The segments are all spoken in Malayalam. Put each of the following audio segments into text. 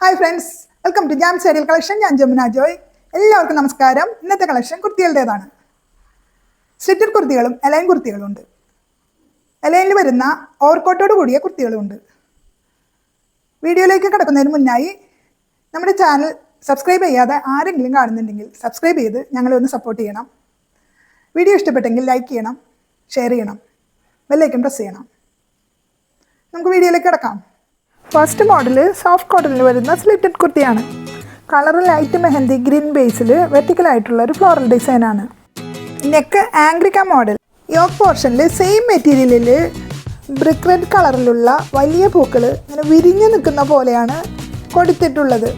Hi friends welcome to jam serial collection ഞാൻ ജമുന ജോയ്. എല്ലാവർക്കും നമസ്കാരം. ഇന്നത്തെ കളക്ഷൻ കുർത്തികളുടേതാണ്. സ്ലിറ്റഡ് കുർത്തികളും എലൈൻ കുർത്തികളും ഉണ്ട് എലൈനിൽ വരുന്ന ഓവർകോട്ടോട് കൂടിയ കുർത്തികളുമുണ്ട് വീഡിയോയിലേക്ക് കിടക്കുന്നതിന് മുന്നായി നമ്മുടെ ചാനൽ സബ്സ്ക്രൈബ് ചെയ്യാതെ ആരെങ്കിലും കാണുന്നുണ്ടെങ്കിൽ സബ്സ്ക്രൈബ് ചെയ്ത് ഞങ്ങളെ ഒന്ന് സപ്പോർട്ട് ചെയ്യണം. വീഡിയോ ഇഷ്ടപ്പെട്ടെങ്കിൽ ലൈക്ക് ചെയ്യണം ഷെയർ ചെയ്യണം ബെല്ലൈക്കൺ പ്രസ് ചെയ്യണം. നമുക്ക് വീഡിയോയിലേക്ക് കിടക്കാം. ഫസ്റ്റ് മോഡൽ സോഫ്റ്റ് കോട്ടണിൽ വരുന്ന സ്ലിറ്റഡ് കുർത്തിയാണ്. കളർ ലൈറ്റ് മെഹന്തി ഗ്രീൻ ബേസിൽ വെർട്ടിക്കലായിട്ടുള്ള ഒരു ഫ്ലോറൽ ഡിസൈനാണ് നെക്ക് ആംഗ്രിക്ക മോഡൽ യോക്ക് പോർഷനിൽ സെയിം മെറ്റീരിയലിൽ ബ്രിക്ക് റെഡ് കളറിലുള്ള വലിയ പൂക്കൾ ഇങ്ങനെ വിരിഞ്ഞു നിൽക്കുന്ന പോലെയാണ് കൊടുത്തിട്ടുള്ളത്.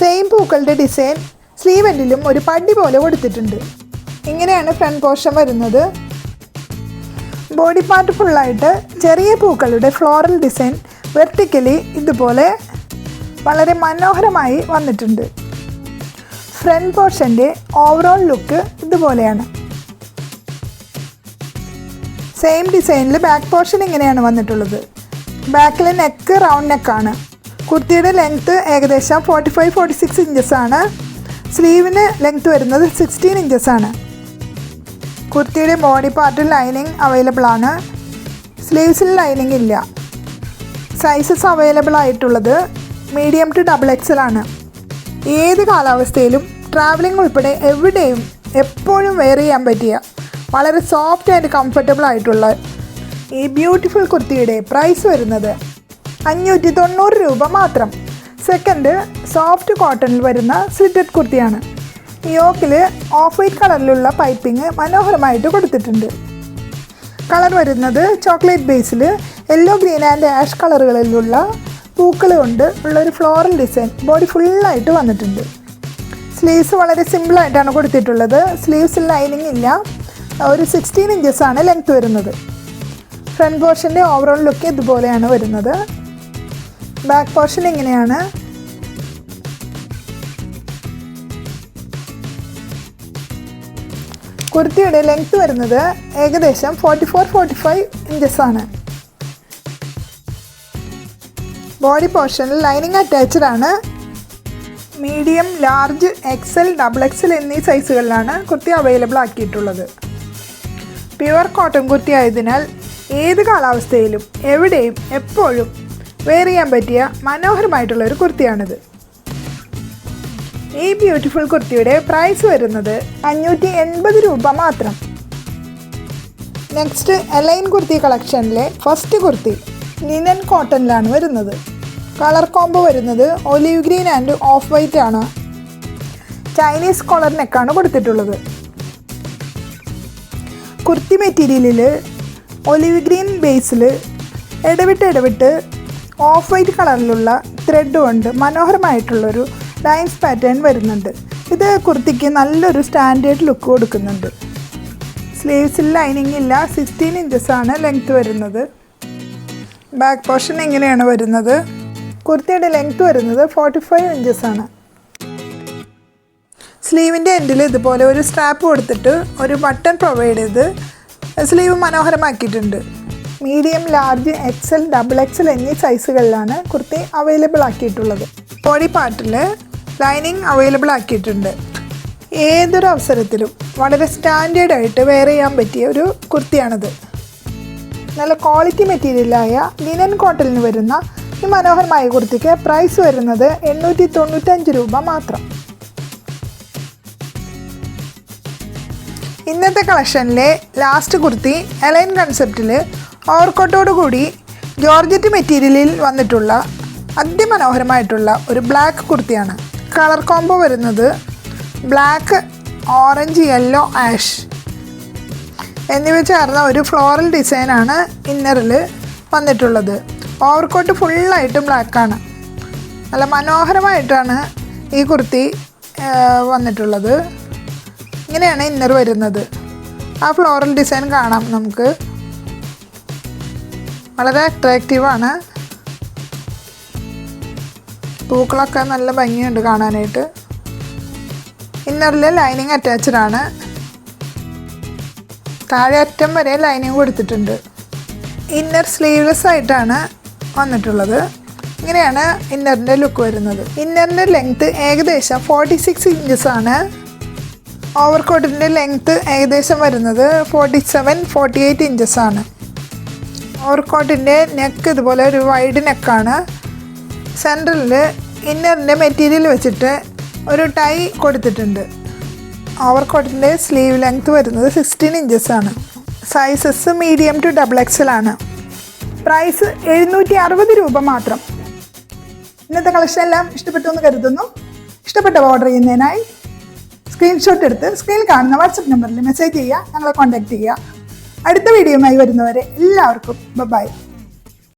സെയിം പൂക്കളുടെ ഡിസൈൻ സ്ലീവെൻഡിലും ഒരു പടി പോലെ കൊടുത്തിട്ടുണ്ട്. ഇങ്ങനെയാണ് ഫ്രണ്ട് പോർഷൻ വരുന്നത്. ബോഡി പാർട്ട് ഫുള്ളായിട്ട് ചെറിയ പൂക്കളുടെ ഫ്ലോറൽ ഡിസൈൻ വെർട്ടിക്കലി ഇതുപോലെ വളരെ മനോഹരമായി വന്നിട്ടുണ്ട്. ഫ്രണ്ട് പോർഷന്റെ ഓവറോൾ ലുക്ക് ഇതുപോലെയാണ്. സെയിം ഡിസൈനിൽ ബാക്ക് പോർഷൻ ഇങ്ങനെയാണ് വന്നിട്ടുള്ളത്. ബാക്കിൽ നെക്ക് റൗണ്ട് നെക്കാണ് കുർത്തിയുടെ ലെങ്ത്ത് ഏകദേശം forty five forty six inches ആണ് സ്ലീവിന് ലെങ്ത്ത് വരുന്നത് സിക്സ്റ്റീൻ ഇഞ്ചസ് ആണ്. കുർത്തിയുടെ ബോഡി പാർട്ടിൽ ലൈനിങ് അവൈലബിൾ ആണ്. സ്ലീവ്സിൽ ലൈനിങ് ഇല്ല. സൈസസ് അവൈലബിൾ ആയിട്ടുള്ളത് മീഡിയം ടു ഡബിൾ എക്സൽ ആണ് ഏത് കാലാവസ്ഥയിലും ട്രാവലിംഗ് ഉൾപ്പെടെ എവിടെയും എപ്പോഴും വെയർ ചെയ്യാൻ പറ്റിയ വളരെ സോഫ്റ്റ് ആൻഡ് കംഫർട്ടബിൾ ആയിട്ടുള്ള ഈ ബ്യൂട്ടിഫുൾ കുർത്തിയുടെ പ്രൈസ് വരുന്നത് അഞ്ഞൂറ്റി തൊണ്ണൂറ് രൂപ മാത്രം. സെക്കൻഡ് സോഫ്റ്റ് കോട്ടണിൽ വരുന്ന സ്ലിറ്റഡ് കുർത്തിയാണ്. യോക്കിൽ ഓഫ് വൈറ്റ് കളറിലുള്ള പൈപ്പിംഗ് മനോഹരമായിട്ട് കൊടുത്തിട്ടുണ്ട്. കളർ വരുന്നത് ചോക്ലേറ്റ് ബേസിൽ യെല്ലോ ഗ്രീൻ ആൻഡ് ആഷ് കളറുകളിലുള്ള പൂക്കൾ കൊണ്ട് ഉള്ളൊരു ഫ്ലോറൽ ഡിസൈൻ ബോഡി ഫുള്ളായിട്ട് വന്നിട്ടുണ്ട്. സ്ലീവ്സ് വളരെ സിമ്പിളായിട്ടാണ് കൊടുത്തിട്ടുള്ളത്. സ്ലീവ്സിൽ ലൈനിങ് ഇല്ല. ഒരു സിക്സ്റ്റീൻ ഇഞ്ചസ് ആണ് ലെങ്ത് വരുന്നത്. ഫ്രണ്ട് പോർഷന്റെ ഓവറോൾ ലുക്ക് ഇതുപോലെയാണ് വരുന്നത്. ബാക്ക് പോർഷൻ ഇങ്ങനെയാണ്. കുർത്തിയുടെ ലെങ്ത് വരുന്നത് ഏകദേശം forty four forty five inches ആണ് ബോഡി പോർഷനിൽ ലൈനിങ് അറ്റാച്ച്ഡ് ആണ് medium large XL double XL എന്നീ സൈസുകളിലാണ് കുർത്തി അവൈലബിൾ ആക്കിയിട്ടുള്ളത്. പ്യുവർ കോട്ടൺ കുർത്തി ആയതിനാൽ ഏത് കാലാവസ്ഥയിലും എവിടെയും എപ്പോഴും വെയർ ചെയ്യാൻ പറ്റിയ മനോഹരമായിട്ടുള്ള ഒരു കുർത്തിയാണിത്. ഈ ബ്യൂട്ടിഫുൾ കുർത്തിയുടെ പ്രൈസ് വരുന്നത് അഞ്ഞൂറ്റി എൺപത് രൂപ മാത്രം. നെക്സ്റ്റ് എലൈൻ കുർത്തി കളക്ഷനിലെ ഫസ്റ്റ് കുർത്തി ലിനൻ കോട്ടണിലാണ് വരുന്നത്. കളർ കോംബോ വരുന്നത് olive green and off white ആണ്. ചൈനീസ് കോളർ നെക്കാണ് കൊടുത്തിട്ടുള്ളത്. കുർത്തി മെറ്റീരിയലിൽ ഒലിവ് ഗ്രീൻ ബേസിൽ ഇടവിട്ട് ഇടവിട്ട് ഓഫ് വൈറ്റ് കളറിലുള്ള ത്രെഡ് കൊണ്ട് മനോഹരമായിട്ടുള്ളൊരു ലൈൻസ് പാറ്റേൺ വരുന്നുണ്ട്. ഇത് കുർത്തിക്ക് നല്ലൊരു സ്റ്റാൻഡേർഡ് ലുക്ക് കൊടുക്കുന്നുണ്ട്. സ്ലീവ്സിൽ ലൈനിങ് ഇല്ല സിക്സ്റ്റീൻ ഇഞ്ചസ് ആണ് ലെങ്ത് വരുന്നത്. ബാക്ക് പോർഷൻ എങ്ങനെയാണ് വരുന്നത്. കുർത്തിയുടെ ലെങ്ത് വരുന്നത് ഫോർട്ടി ഫൈവ് ആണ്. സ്ലീവിന്റെ എൻഡിൽ ഇതുപോലെ ഒരു സ്ട്രാപ്പ് കൊടുത്തിട്ട് ഒരു ബട്ടൺ പ്രൊവൈഡ് ചെയ്ത് sleeve മനോഹരമാക്കിയിട്ടുണ്ട്. Medium large XL double XL എന്നീ സൈസുകളിലാണ് കുർത്തി അവൈലബിൾ ആക്കിയിട്ടുള്ളത്. ബോഡി പാർട്ടിൽ ലൈനിങ് അവൈലബിൾ ആക്കിയിട്ടുണ്ട്. ഏതൊരു അവസരത്തിലും വളരെ സ്റ്റാൻഡേർഡ് ആയിട്ട് വെയർ ചെയ്യാൻ പറ്റിയ ഒരു കുർത്തിയാണിത്. നല്ല ക്വാളിറ്റി മെറ്റീരിയലായ ലിനൻ കോട്ടലിന് വരുന്ന ഈ മനോഹരമായ കുർത്തിക്ക് പ്രൈസ് വരുന്നത് എണ്ണൂറ്റി തൊണ്ണൂറ്റഞ്ച് രൂപ മാത്രം. ഇന്നത്തെ കളക്ഷനിലെ last kurti A line concept ഓവർകോട്ടോട് കൂടി ജോർജറ്റ് മെറ്റീരിയലിൽ വന്നിട്ടുള്ള അതിമനോഹരമായിട്ടുള്ള ഒരു ബ്ലാക്ക് കുർത്തിയാണ്. കളർ കോംബോ വരുന്നത് ബ്ലാക്ക് ഓറഞ്ച് യെല്ലോ ആഷ് എന്നിവ ചേർന്ന ഒരു ഫ്ലോറൽ ഡിസൈനാണ് ഇന്നറിൽ വന്നിട്ടുള്ളത്. ഓവർകോട്ട് ഫുള്ളായിട്ടും ബ്ലാക്കാണ് നല്ല മനോഹരമായിട്ടാണ് ഈ കുർത്തി വന്നിട്ടുള്ളത്. ഇങ്ങനെയാണ് ഇന്നർ വരുന്നത്. ആ ഫ്ലോറൽ ഡിസൈൻ കാണാം നമുക്ക്. വളരെ അട്രാക്റ്റീവാണ് പൂക്കളൊക്കെ നല്ല ഭംഗിയുണ്ട് കാണാനായിട്ട്. ഇന്നറിൽ ലൈനിങ് അറ്റാച്ച്ഡ് ആണ്. താഴെ അറ്റം വരെ ലൈനിങ് കൊടുത്തിട്ടുണ്ട്. ഇന്നർ സ്ലീവ്ലെസ് ആയിട്ടാണ് വന്നിട്ടുള്ളത്. ഇങ്ങനെയാണ് ഇന്നറിന്റെ ലുക്ക് വരുന്നത്. ഇന്നറിന്റെ ലെങ്ത്ത് ഏകദേശം ഫോർട്ടി സിക്സ് ഇഞ്ചസ് ആണ്. ഓവർ കോട്ടിന്റെ ലെങ്ത്ത് ഏകദേശം വരുന്നത് forty seven forty eight inches ആണ്. ഓവർ കോട്ടിന്റെ നെക്ക് ഇതുപോലെ ഒരു വൈഡ് നെക്കാണ് സെൻട്രലിൽ ഇന്നറിന്റെ മെറ്റീരിയൽ വെച്ചിട്ട് ഒരു ടൈ കൊടുത്തിട്ടുണ്ട്. ഓവർകോട്ടിന്റെ സ്ലീവ് ലെങ്ത് വരുന്നത് സിക്സ്റ്റീൻ ആണ്. Sizes medium to double XL ആണ്. പ്രൈസ് എഴുന്നൂറ്റി അറുപത് രൂപ മാത്രം. ഇന്നത്തെ കളക്ഷൻ എല്ലാം ഇഷ്ടപ്പെട്ടു എന്ന് കരുതുന്നു. ഇഷ്ടപ്പെട്ട ഓർഡർ ചെയ്യുന്നതിനായി സ്ക്രീൻഷോട്ട് എടുത്ത് സ്ക്രീനിൽ കാണുന്ന വാട്സപ്പ് നമ്പറിൽ മെസ്സേജ് ചെയ്യുക ഞങ്ങളെ കോൺടാക്ട് ചെയ്യുക. അടുത്ത വീഡിയോയുമായി വരുന്നവരെ എല്ലാവർക്കും ബൈ